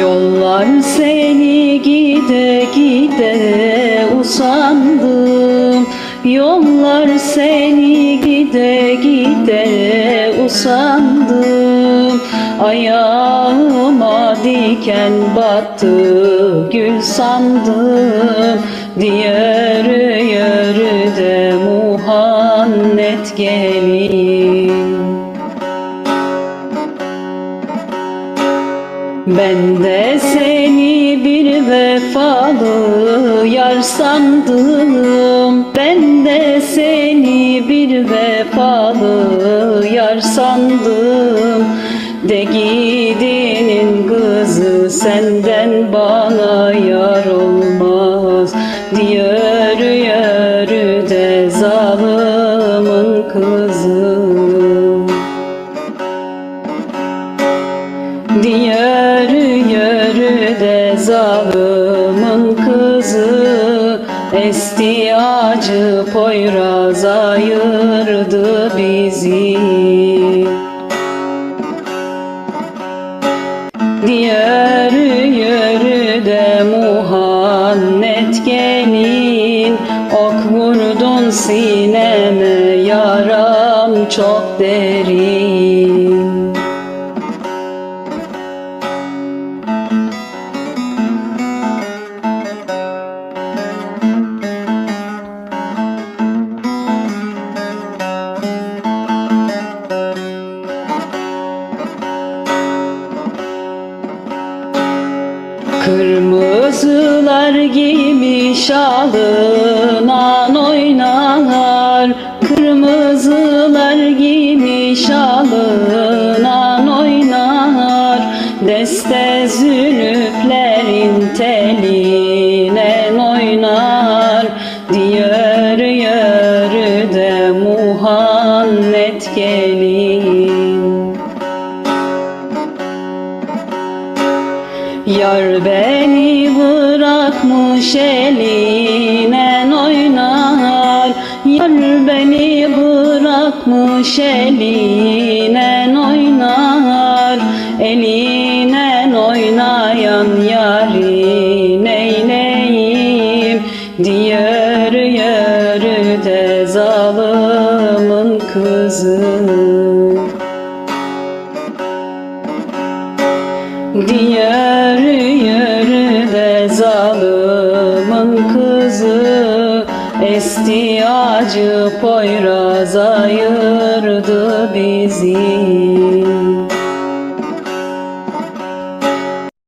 Yollar seni gide gide usandım. Yollar seni gide gide usandım. Ayağıma diken battı gül sandım. Diyarı yörüde muhannet gelin Ben de seni bir vefalı yar sandım. Ben de seni bir vefalı yar sandım. De gidinin kızı senden bana yar olmaz. Diyarı yörü de zalimin kızı yörü de zalimin kızı? Esti acı poyraz ayırdı bizi. Diyarı yörü de muhannet gelin. Ok vurdun sineme yaram çok derin Kırmızılar giymiş alınan oynar Kırmızılar giymiş alınan oynar Deste zülüflerin teline oynar Diyar yörüde muhannet gelin Yar beni bırakmış eline oynar. Yar beni bırakmış eline oynar. Eline oynayan yarin eyleyim Diyar yörüde zalimin kızı zalimin kızı Esti acı poyraz ayırdı bizi